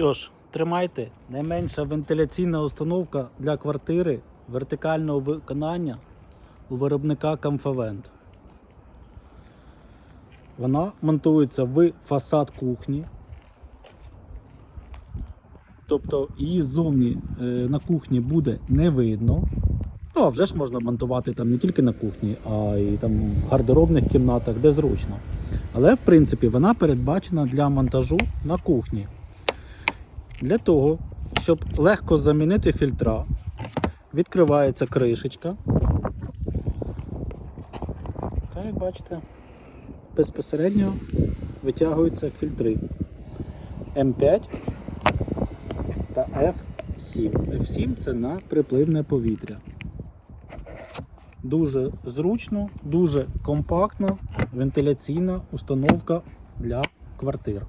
що ж, тримайте найменша вентиляційна установка для квартири вертикального виконання у виробника Comfavent. Вона монтується в фасад кухні. Тобто її ззовні е, на кухні буде не видно. Ну, а вже ж можна монтувати там не тільки на кухні, а й там в гардеробних кімнатах, де зручно. Але в принципі вона передбачена для монтажу на кухні. Для того, щоб легко замінити фільтра, відкривається кришечка. Та як бачите, безпосередньо витягуються фільтри М5 та F7. F7 це на припливне повітря. Дуже зручно, дуже компактна вентиляційна установка для квартир.